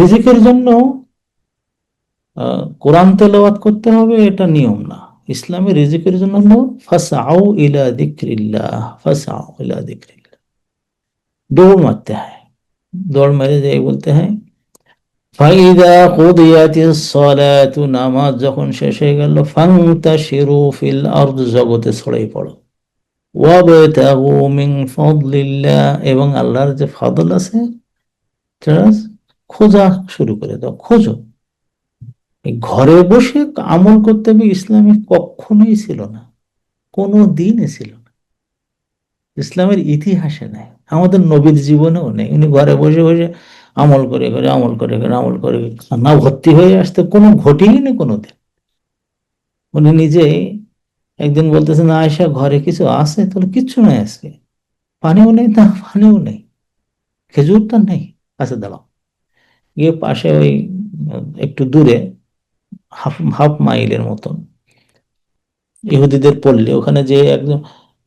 রিজিকের জন্য কোরআন তেলাওয়াত করতে হবে এটা নিয়ম না। ইসলামে রিজিকের জন্য হলো ইলা ইলা দৌড় মারতে হয়। দৌড় মেরে যাই বলতে হয়, ফাইদা সালাতু, নামাজ যখন শেষ হয়ে গেল, ফান্তাশিরু ফিল আরদ, জগতে ছড়াই পড়ো। ওয়াবতাগু মিন ফাদলিল্লাহ, এবং আল্লাহর যে ফাদল আছে খোঁজা শুরু করে দাও, খোঁজো। ঘরে বসে আমল করতে হবে ইসলামে কখনোই ছিল না, কোনো দিনই ছিল না। ইসলামের ইতিহাসে নাই, আমাদের নবীর জীবনেও নেই। উনি ঘরে বসে বসে আমল করে করে, আমল করে করে, আমল করে না ভর্তি হয়ে আসতে কোনো ঘটেই নেই কোনোদিন। উনি নিজে একদিন বলতেছেন আয়সা ঘরে কিছু আছে? তাহলে কিচ্ছু নাই আজকে। পানিও নেই তা, পানিও নেই। খেজুরটা নেই। আচ্ছা দাঁড়াও। গিয়ে পাশে ওই, একটু দূরে, হাফ হাফ মাইলের মতন। ইহুদিদের পল্লী, ওখানে যে একজন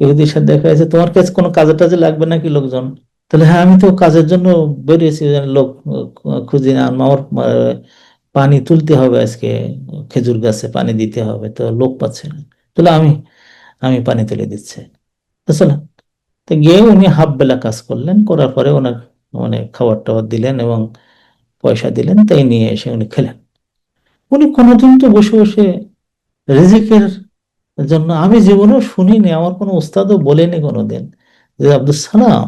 ইহুদির সাথে দেখা যাচ্ছে তোমার কাছে কোনো কাজে টাজে লাগবে নাকি লোকজন? তাহলে হ্যাঁ আমি তো কাজের জন্য বেরিয়েছি লোক, খুঁজে আমার পানি তুলতে হবে আজকে, খেজুর গাছে পানি দিতে হবে, তো লোক পাচ্ছে না। তাহলে আমি আমি পানি তুলে দিচ্ছি। বুঝলেন তো গিয়ে উনি হাফ বেলা কাজ করলেন, করার পরে ওনার মানে খাবার টাবার দিলেন এবং পয়সা দিলেন, তাই নিয়ে এসে উনি খেলেন। উনি কোনোদিন তো বসে বসে রিজিকের জন্য, আমি জীবনেও শুনিনি, আমার কোনো ওস্তাদও বলেনি কোনোদিন যে আব্দুল সালাম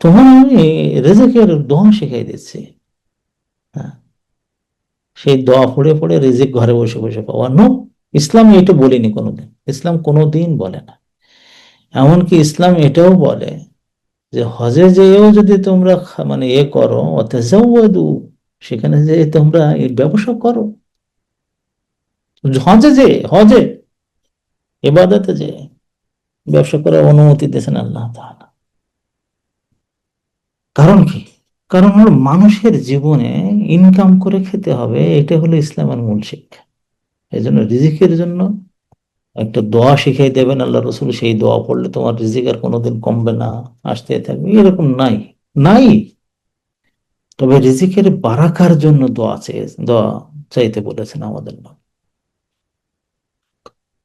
তোমার আমি রেজেকের দোয়া শিখাই দিচ্ছি। হ্যাঁ। সেই দোয়া পড়ে পড়ে রেজেক ঘরে বসে বসে পাওয়া। নো, ইসলাম এটা বলিনি কোনোদিন। ইসলাম কোনোদিন বলে না। এমনকি ইসলাম এটাও বলে যে হজে যেও যদি তোমরা মানে এ করো সেখানে যে তোমরা এই ব্যবসা করো। হজে যে, হজে, এবাদতে যে ব্যবসা করার অনুমতি দিয়েছেন আল্লাহ কারণ কি? কারণ হলো মানুষের জীবনে ইনকাম করে খেতে হবে এটা হলো ইসলামের মূল শিক্ষা। এই জন্য রিজিকের জন্য একটা দোয়া শিখাই দেবেন আল্লাহ রসুল সেই দোয়া পড়লে তোমার রিজিক আর কোনোদিন কমবে না আসতে থাকবে এরকম নাই নাই তবে রিজিকের বারাকার জন্য দোয়া চেয়ে দোয়া চাইতে বলেছেন আমাদের নাম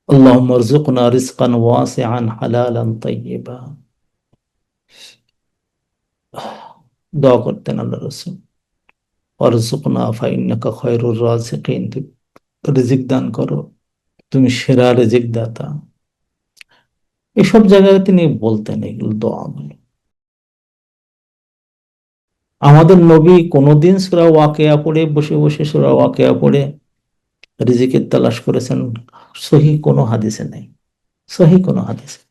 اللهم ارزقنا رزقا واسعا حلالا طيبا দোয়া করতেন আল্লাহ রসুল অরজুকনা ফাইন্নাকা খয়রুর রাজিকিন রিজিক দান করো তুমি সেরা রিজিক দাতা। এসব জায়গায় তিনি বলতেন এগুলো দোয়াগুলো আমাদের নবী কোনোদিন সুরা ওয়াকেয়া পড়ে, বসে বসে সুরা ওয়াকেয়া পড়ে রিজিকের তালাশ করেছেন। সহি কোনো হাদিসে নেই। সহি কোনো হাদিসে।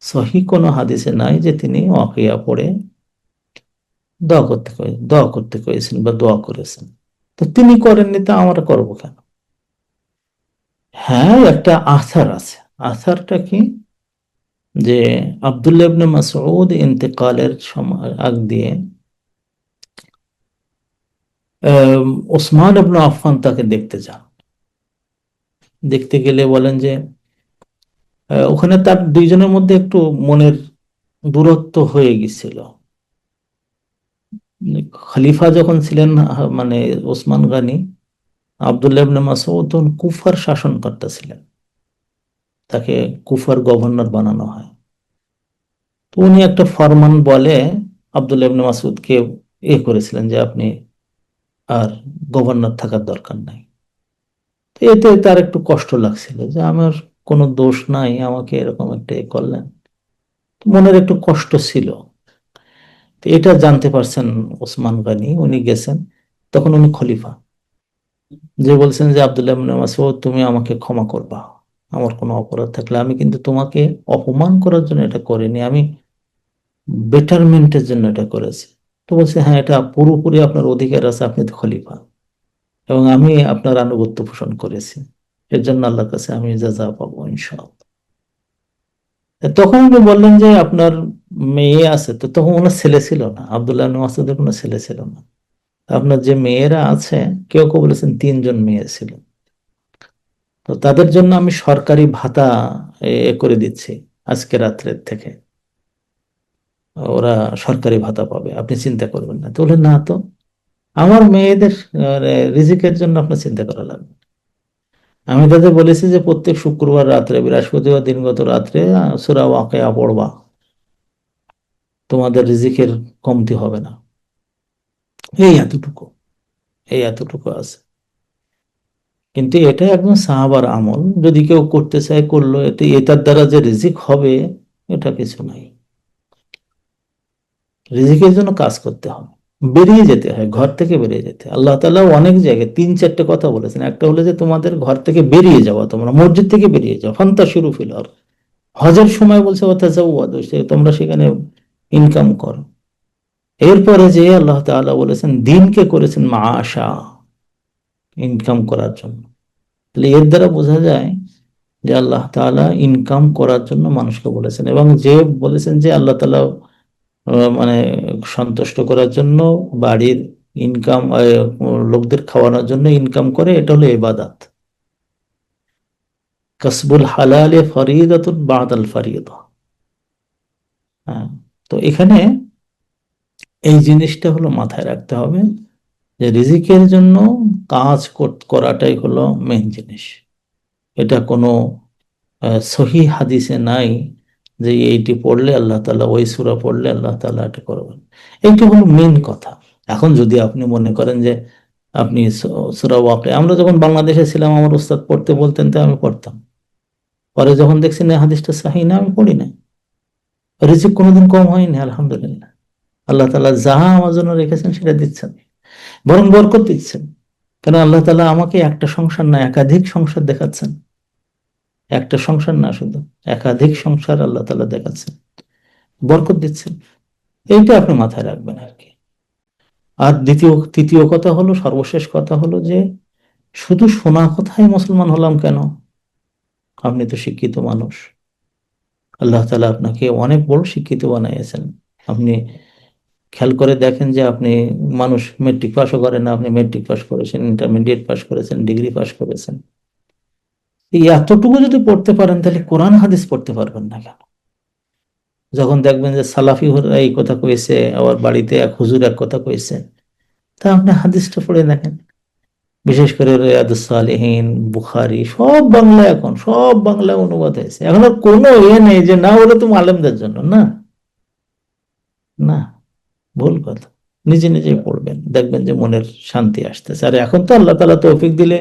সহি কোনো হাদিসে নাই যে তিনি ওয়াকিয়া পড়ে দোয়া করতে দোয়া করতে কয়েছেন বা দোয়া করেছেন। তো তিনি করেননি, তা আমরা করব কেন? হ্যাঁ একটা আসার আছে। আসারটা কি? যে আবদুল্লাহ ইবনে মাসউদ ইন্তেকালের আগ দিয়ে ওসমান ইবনে আফফান তাকে দেখতে যান। দেখতে গেলে বলেন যে ওখানে তার দুইজনের মধ্যে একটু মনের দূরত্ব হয়ে গেছিল। খলিফা যখন ছিলেন মানে ওসমান গানি আবদুল্লাহ ইবনে মাসউদ তখন কুফার ছিলেন। তাকে কুফার গভর্নর বানানো হয়। তো উনি একটা ফরমান বলে আবদুল্লাহ ইবনে এ করেছিলেন যে আপনি আর গভর্নর থাকার দরকার নাই। তো এতে তার একটু কষ্ট লাগছিল যে আমার কোনো দোষ নাই, আমাকে এরকম একটা এ করলেন। মনের একটু কষ্ট ছিল। এটা জানতে পারছেন ওসমান গানি, উনি গেছেন, তখন উনি খলিফা। যে বলছেন যে আবদুল্লাহ মাসুদ তুমি আমাকে ক্ষমা করবা। আমার কোনো অপরাধ থাকলে আমি কিন্তু তোমাকে অপমান করার জন্য এটা করিনি, আমি বেটারমেন্টের জন্য এটা করেছি। তো বলছে হ্যাঁ এটা পুরোপুরি আপনার অধিকার আছে, আপনি তো খলিফা। এবং আমি আপনার আনুগত্য পোষণ করেছি। এর জন্য আল্লাহর কাছে আমি যা যা পাবো, ইনশাআল্লাহ। তখন উনি বললেন যে, আপনার মেয়ে আছে, তো তখন ওনার ছেলে ছিল না। আবদুল্লাহ মাসুদের কোনো ছেলে ছিল না। আপনার যে মেয়েরা আছে, কেউ কেউ বলেছেন তিনজন মেয়ে ছিল। তো তাদের জন্য আমি সরকারি ভাতা এ করে দিচ্ছি আজকে রাত্রের থেকে। ওরা সরকারি ভাতা পাবে, আপনি চিন্তা করবেন না। তো বললেন, না তো, আমার মেয়েদের রিজিকের জন্য আপনার চিন্তা করা লাগবে আমি তাদের বলেছি যে, প্রত্যেক শুক্রবার রাত্রে, বৃহস্পতিবার দিনগত রাত্রে সুরা ওয়াকিয়া পড়বা। তোমাদের রিজিকের কমতি হবে না। এই এতটুকু এই এতটুকু আছে। কিন্তু এটা একদম সাহাবার আমল। যদি কেউ করতে চায় করল এতে এটার দ্বারা যে রিজিক হবে এটা কিছু নাই। রিজিকের জন্য কাজ করতে হবে। বেরিয়ে যেতে হয় ঘর থেকে বেরিয়ে যেতে। আল্লাহ তালা অনেক জায়গায় তিন চারটে কথা বলেছেন। একটা হলো যে তোমাদের ঘর থেকে বেরিয়ে যাওয়া তোমরা মসজিদ থেকে বেরিয়ে যাও। ফান্তা শুরু ফিল হজের সময় বলছে ওয়াতাজাওয়াদু, সে তোমরা সেখানে ইনকাম করো। এরপরে যে আল্লাহ তাআলা বলেছেন দিনকে করেছেন মা আশা ইনকাম করার জন্য। তাহলে এর দ্বারা বোঝা যায় যে আল্লাহ তাআলা ইনকাম করার জন্য মানুষকে বলেছেন এবং যে বলেছেন যে আল্লাহ আহ, মানে সন্তুষ্ট করার জন্য বাড়ির ইনকাম লোকদের খাওয়ানোর জন্য ইনকাম করে এটা হলো এবাদাত কাসবুল হালালে ফরিদাতুন বাদাল ফরিদা। হ্যাঁ তো এখানে এই জিনিসটা হলো মাথায় রাখতে হবে যে রিজিকের জন্য কাজ কর- করাটাই হলো মেন জিনিস। এটা কোনো সহি হাদিসে নাই যে এইটি পড়লে আল্লাহ তালা ওই সুরা পড়লে আল্লাহ তালা এটা করবেন। এইটা হলো মেন কথা। এখন যদি আপনি মনে করেন যে আপনি সূরা ওয়াকিয়া, আমরা যখন বাংলাদেশে ছিলাম, আমার উস্তাদ পড়তে বলতেন তো আমি পড়তাম। পরে যখন দেখছি না হাদিসটা সাহি না, আমি পড়ি না রিজিক কোনোদিন কম হয়নি, আলহামদুলিল্লাহ। আল্লাহ তালা যাহা আমার জন্য রেখেছেন সেটা দিচ্ছেন। বরং বরকত দিচ্ছেন। কেন আল্লাহ তালা আমাকে একটা সংসার না, একাধিক সংসার দেখাচ্ছেন। একটা সংসার না শুধু, একাধিক সংসার আল্লাহ তালা দেখাচ্ছেন। বরকত দিচ্ছেন। এইটা আপনি মাথায় রাখবেন আর কি। আর দ্বিতীয়, তৃতীয় কথা হলো, সর্বশেষ কথা হলো যে, শুধু শোনা কথাই মুসলমান হলাম কেন? আপনি তো শিক্ষিত মানুষ। আল্লাহ তালা আপনাকে অনেক বড় শিক্ষিত বানিয়েছেন। আপনি খেয়াল করে দেখেন যে আপনি মানুষ মেট্রিক পাসও করেন না, আপনি মেট্রিক পাশ করেছেন ইন্টারমিডিয়েট পাশ করেছেন ডিগ্রি পাশ করেছেন। এই এতটুকু যদি পড়তে পারেন, তাহলে কোরআন হাদিস পড়তে পারবেন না কেন? যখন দেখবেন যে সালাফি এই কথা কইছে, আবার বাড়িতে এক হুজুর এক কথা কইছে, তা আপনি হাদিসটা পড়ে দেখেন। বিশেষ করে রিয়াদুস সালেহীন বুখারি, সব বাংলা এখন, সব বাংলা অনুবাদ হয়েছে। এখন আর কোনো এ নেই যে না ওটা তুমি আলেমদের জন্য, না? না। ভুল কথা। নিজে নিজেই পড়বেন দেখবেন যে মনের শান্তি আসতেছে। আর এখন তো আল্লাহ তালা তৌফিক দিলে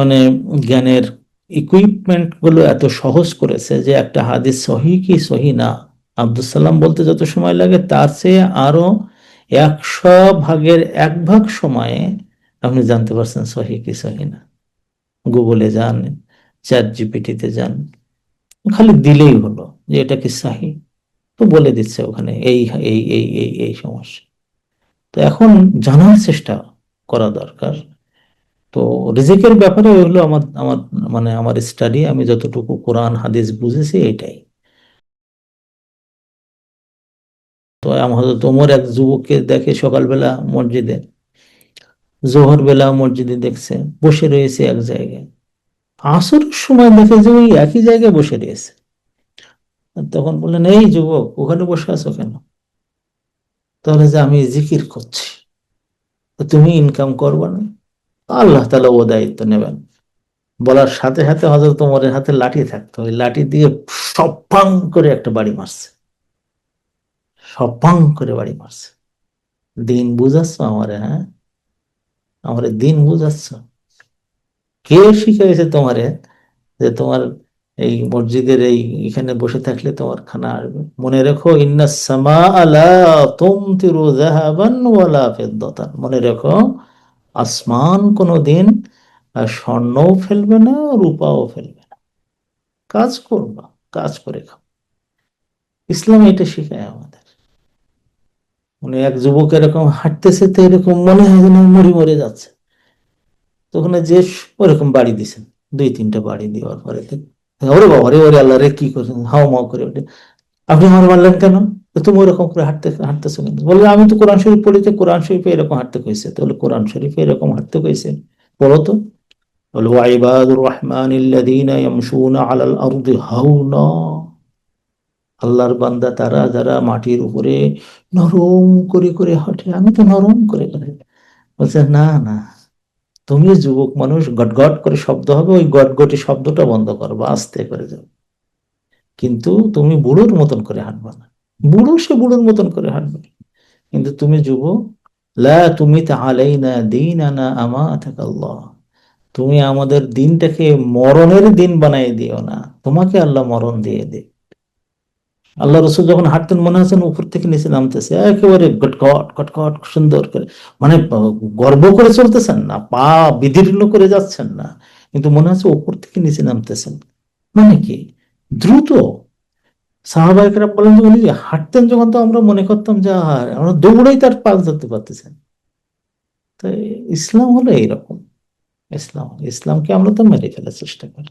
মানে জ্ঞানের ইকুইপমেন্টগুলো এত সহজ করেছে যে একটা হাদিস সহি কি সহি না? আব্দুল সালাম বলতে যত সময় লাগে তার চেয়ে আরও একশো ভাগের এক ভাগ সময়ে আপনি জানতে পারছেন সহি কি সহি না। গুগলে যান চ্যাট জিপিটিতে যান খালি দিলেই হলো যে এটা কি সাহি। তো বলে দিচ্ছে ওখানে, এই এই এই এই এই সমস্যা। তো এখন জানার চেষ্টা করা দরকার। তো রিজিকের ব্যাপারে হলো আমার আমার মানে আমার স্টাডি আমি যতটুকু কোরআন, হাদিস বুঝেছি এটাই। তো আমার তোমর এক যুবককে দেখে সকালবেলা মসজিদে, জোহর বেলা মসজিদে দেখছে, বসে রয়েছে এক জায়গায়। আসরের সময় দেখে যে ওই একই জায়গায় বসে রয়েছে। তখন বললেন, এই যুবক, ওখানে বসে আছো কেন? তাহলে যে আমি জিকির করছি তুমি ইনকাম করবে না। আল্লাহ তাআলা ও দায়িত্ব নেবেন। বলার সাথে সাথে হজরত ওমরের হাতে লাঠি থাকতো। ওই লাঠি দিয়ে সপাং করে একটা বাড়ি মারছে। সপাং করে বাড়ি মারছে। দিন বুঝাচ্ছ আমারে হ্যাঁ? আমারে দিন বুঝাচ্ছ। কে শিখাইছে তোমারে যে তোমার এই মসজিদের এই এখানে বসে থাকলে তোমার খানা আসবে। মনে রেখো, ইন্না সামা আলা তুমতিরু যাহাবান ওয়ালা ফিদ্দাতান। মনে রেখো, আসমান কোনোদিন স্বর্ণও ফেলবে না, রূপাও ফেলবে না। কাজ করবা, কাজ করে খাও। ইসলাম এটা শেখায় আমাদের। মানে এক যুবক এরকম হাঁটতেছে তো এরকম মনে হয় যেন মরে মরে যাচ্ছে। তো ওখানে যে ওরকম বাড়ি দিছেন দুই তিনটা বাড়ি দেওয়ার পরে। ওরে বাবা রে ওরে আল্লাহ, রে কি করছেন হাও, মাও করে ওঠে। আপনি আমার কেন? তুমি ওরকম করে হাঁটতে, হাঁটতেছো কেন? বললে আমি তো কোরআন শরীফ পড়ি, তো কোরআন শরীফে এরকম হাঁটতে কইছে। তাহলে কোরআন শরীফে এরকম হাঁটতে কইছে? তো। বলো ওয়াইবাদুর রহমান আল্লাহর বান্দা, তারা যারা মাটির উপরে নরম করে করে হাঁটে, আমি তো নরম করে করে বলছে, না না তুমি যুবক মানুষ গটগট করে শব্দ হবে, ওই গটগটি শব্দটা বন্ধ করব আস্তে করে যাও। কিন্তু তুমি বুড়োর মতন করে হাঁটবে না। বুড়ো সে বুড়োর মতন করে হাঁটবে। কিন্তু তুমি যুবক, লা তুমি তুমি আমাদের দিনটাকে মরণের দিন বানাই দিও না। তোমাকে আল্লাহ মরণ দিয়ে দে আল্লাহ রসুল যখন হাঁটতেন, মনে হচ্ছেন উপর থেকে নিচে নামতেছে। একেবারে গটকট কটকট সুন্দর করে। মানে গর্ব করে চলতেছেন না, পা বিদীর্ণ করে যাচ্ছেন না। কিন্তু মনে হচ্ছে উপর থেকে নিচে নামতেছেন। মানে কি? দ্রুত। সাহাবাহিকরা বলেন যে, উনি হাঁটতেন যখন তো আমরা মনে করতাম যে আর আমরা দৌড়েই তার পাশ ধরতে পারতেছেন। তো ইসলাম হলো এইরকম। ইসলাম, ইসলামকে আমরা তো মেরে ফেলার চেষ্টা করি।